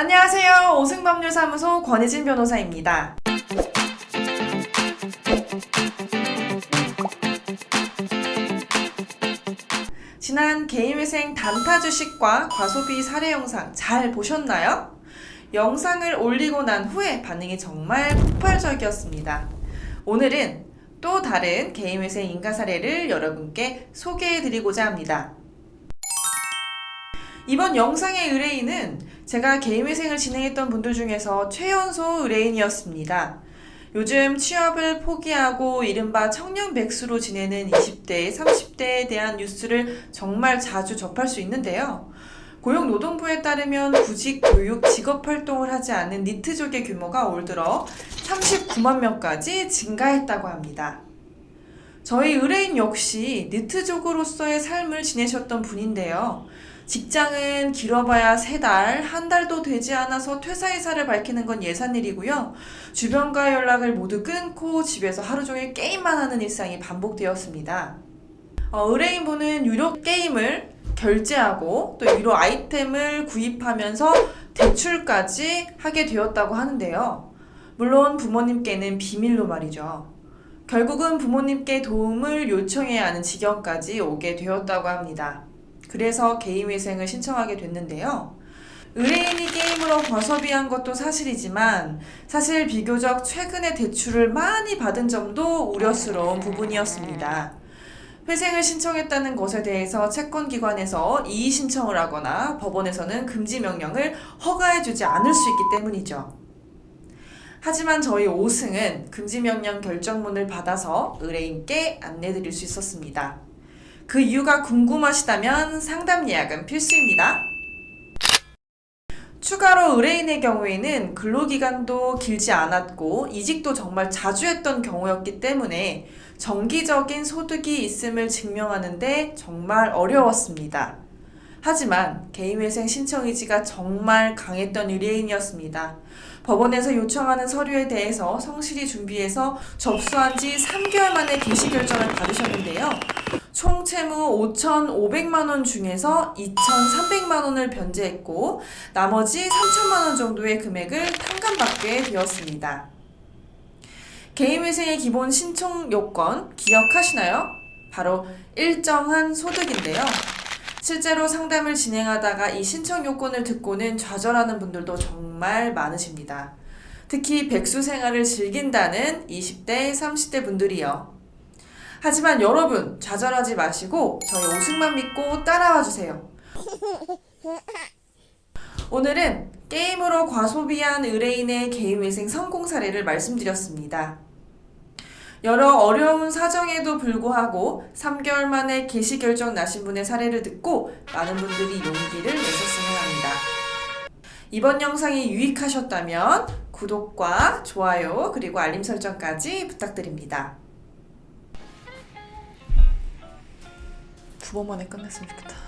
안녕하세요. 오승법률사무소 권희진 변호사입니다. 지난 개인회생 단타 주식과 과소비 사례 영상 잘 보셨나요? 영상을 올리고 난 후에 반응이 정말 폭발적이었습니다. 오늘은 또 다른 개인회생 인가 사례를 여러분께 소개해 드리고자 합니다. 이번 영상의 의뢰인은 제가 개인회생을 진행했던 분들 중에서 최연소 의뢰인이었습니다. 요즘 취업을 포기하고 이른바 청년 백수로 지내는 20대, 30대에 대한 뉴스를 정말 자주 접할 수 있는데요. 고용노동부에 따르면 구직, 교육, 직업 활동을 하지 않은 니트족의 규모가 올 들어 39만 명까지 증가했다고 합니다. 저희 의뢰인 역시 니트족으로서의 삶을 지내셨던 분인데요. 직장은 길어봐야 세 달, 한 달도 되지 않아서 퇴사 의사를 밝히는 건 예산일이고요. 주변과의 연락을 모두 끊고 집에서 하루 종일 게임만 하는 일상이 반복되었습니다. 어, 의뢰인분은 유료 게임을 결제하고 또 유료 아이템을 구입하면서 대출까지 하게 되었다고 하는데요. 물론 부모님께는 비밀로 말이죠. 결국은 부모님께 도움을 요청해야 하는 지경까지 오게 되었다고 합니다. 그래서 개인회생을 신청하게 됐는데요. 의뢰인이 게임으로 과소비한 것도 사실이지만 사실 비교적 최근에 대출을 많이 받은 점도 우려스러운 부분이었습니다. 회생을 신청했다는 것에 대해서 채권기관에서 이의 신청을 하거나 법원에서는 금지 명령을 허가해주지 않을 수 있기 때문이죠. 하지만 저희 5승은 금지 명령 결정문을 받아서 의뢰인께 안내드릴 수 있었습니다. 그 이유가 궁금하시다면 상담 예약은 필수입니다. 추가로 의뢰인의 경우에는 근로기간도 길지 않았고 이직도 정말 자주 했던 경우였기 때문에 정기적인 소득이 있음을 증명하는데 정말 어려웠습니다. 하지만 개인회생 신청 의지가 정말 강했던 의뢰인이었습니다. 법원에서 요청하는 서류에 대해서 성실히 준비해서 접수한 지 3개월 만에 개시 결정을 받으셨는데요. 총 채무 5,500만 원 중에서 2,300만 원을 변제했고 나머지 3천만 원 정도의 금액을 탕감받게 되었습니다. 개인회생의 기본 신청 요건 기억하시나요? 바로 일정한 소득인데요. 실제로 상담을 진행하다가 이 신청 요건을 듣고는 좌절하는 분들도 정말 많으십니다. 특히 백수 생활을 즐긴다는 20대, 30대 분들이요. 하지만 여러분, 좌절하지 마시고 저희 오승만 믿고 따라와 주세요. 오늘은 게임으로 과소비한 의뢰인의 개인회생 성공 사례를 말씀드렸습니다. 여러 어려운 사정에도 불구하고 3개월 만에 개시 결정 나신 분의 사례를 듣고 많은 분들이 용기를 내셨으면 합니다. 이번 영상이 유익하셨다면 구독과 좋아요 그리고 알림 설정까지 부탁드립니다. 두 번 만에 끝냈으면 좋겠다.